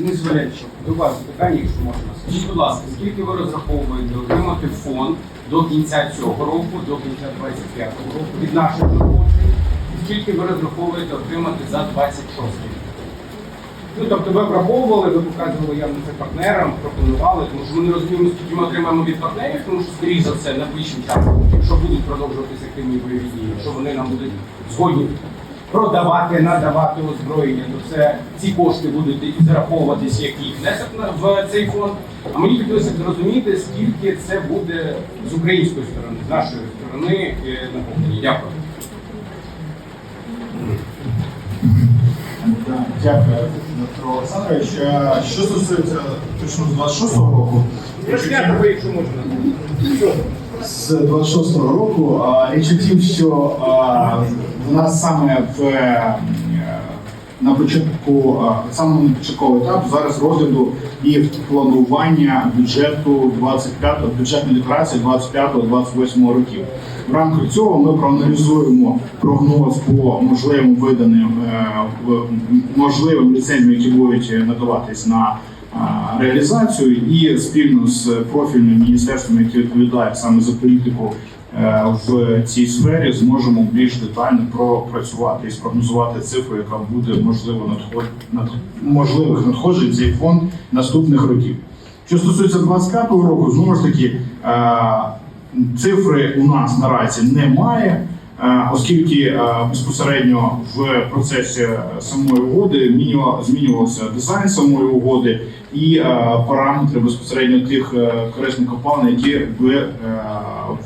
Денис Валерійович, до вас питання, якщо можна. Скажіть, будь ласка, скільки ви розраховуєте отримати фонд до кінця цього року, до кінця 25-го року від наших надходжень? Скільки ви розраховуєте отримати за 26 рік? Ну, тобто ви враховували, ви показували явно це партнерам, пропонували, тому що ми не розуміємо, скільки ми отримаємо від партнерів, тому що, скоріш за все, найближчим часом, якщо будуть продовжуватися активні бойові дії, якщо вони нам будуть згодні продавати, надавати озброєння, то це ці кошти будуть і зараховуватися як їх внесок в цей фонд. А мені хотілося зрозуміти, скільки це буде з української сторони, з нашої сторони е, наповнені. Дякую. Дякую, Дмитро Олександрович. Що стосується точно з 26-го року, якщо можна. з 26-го року а, річ у тім, що нас саме в е, на початку саме на початковий етап зараз розгляду і планування бюджету 25 бюджетної декларації 25-28 років. В рамках цього ми проаналізуємо прогноз по можливим виданим е, можливим ліцензіям, які будуть надаватись на реалізацію, і спільно з профільним міністерством, яке відповідає саме за політику е, в цій сфері, зможемо більш детально пропрацювати і спрогнозувати цифру, яка буде можливо надход... над... можливих надходжень цей фонд наступних років. Що стосується 25-го року, знову ж таки, е, цифри у нас наразі немає. Е, Оскільки е, безпосередньо в процесі самої угоди змінюва- змінювався дизайн самої угоди і е, параметри безпосередньо тих корисних копалин, які би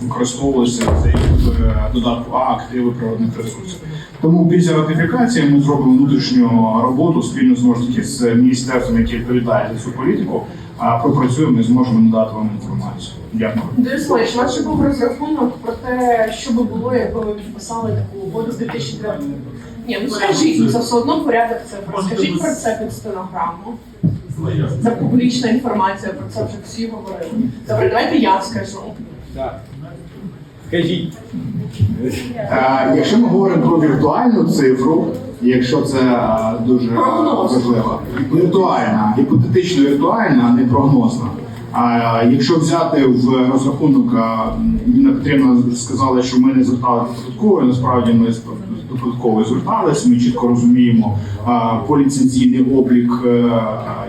використовувалися в цей додатку А активи природних ресурсів. Тому після ратифікації ми зробимо внутрішню роботу спільно знову ж таки з міністерством, яке відповідає за цю політику. А пропрацюємо і зможемо надати вам інформацію. Дякую. Денис Валерійович, у нас же був розрахунок про те, що би було, якби ви підписали таку угоду з 2003 Ні, ну скажіть, ну це все одно порядок цифр. Скажіть про це під стенограму. Це публічна інформація, про це вже всі говорили. Добре, давайте я скажу. Так. Скажіть. Е, Якщо ми говоримо про віртуальну цифру, якщо це е, дуже Прогноз. важливо, віртуальна, гіпотетично віртуальна, а не прогнозна. А якщо взяти в розрахунок, а, Ніна Петрівна сказала, що ми не звертали до податкової, насправді ми з до податкової зверталися. Ми чітко розуміємо а, поліцензійний облік, е,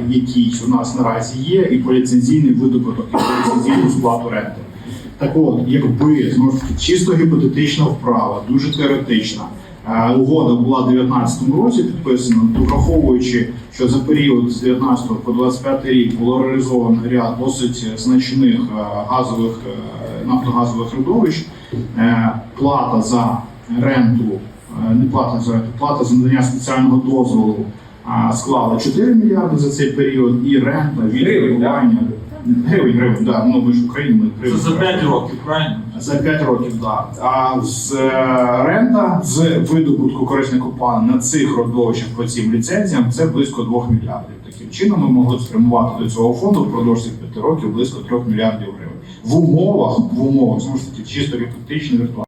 який у нас наразі є, і поліцензійний видобуток, і поліцензійну сплату ренти. Так от, якби знову ж таки чисто гіпотетична вправа, дуже теоретична. е, Угода була в 2019 році підписана, то враховуючи, що за період з 19 по 25 рік було реалізовано ряд досить значних е, газових е, нафтогазових родовищ, плата за ренту, не плата за ренту, плата за надання спеціального дозволу склала 4 мільярди за цей період, і рента від регулювання гривень, гривень, да, ну ми ж в Україні ми Це гривень. за 5 років, правильно? За 5 років, так. А з е, рента з видобутку корисних копалин на цих родовищах по цим ліцензіям це близько 2 мільярдів. Таким чином ми могли спрямувати до цього фонду впродовж цих 5 років близько 3 мільярдів гривень. В умовах, в умовах, знову ж таки, чисто гіпотетично віртуально.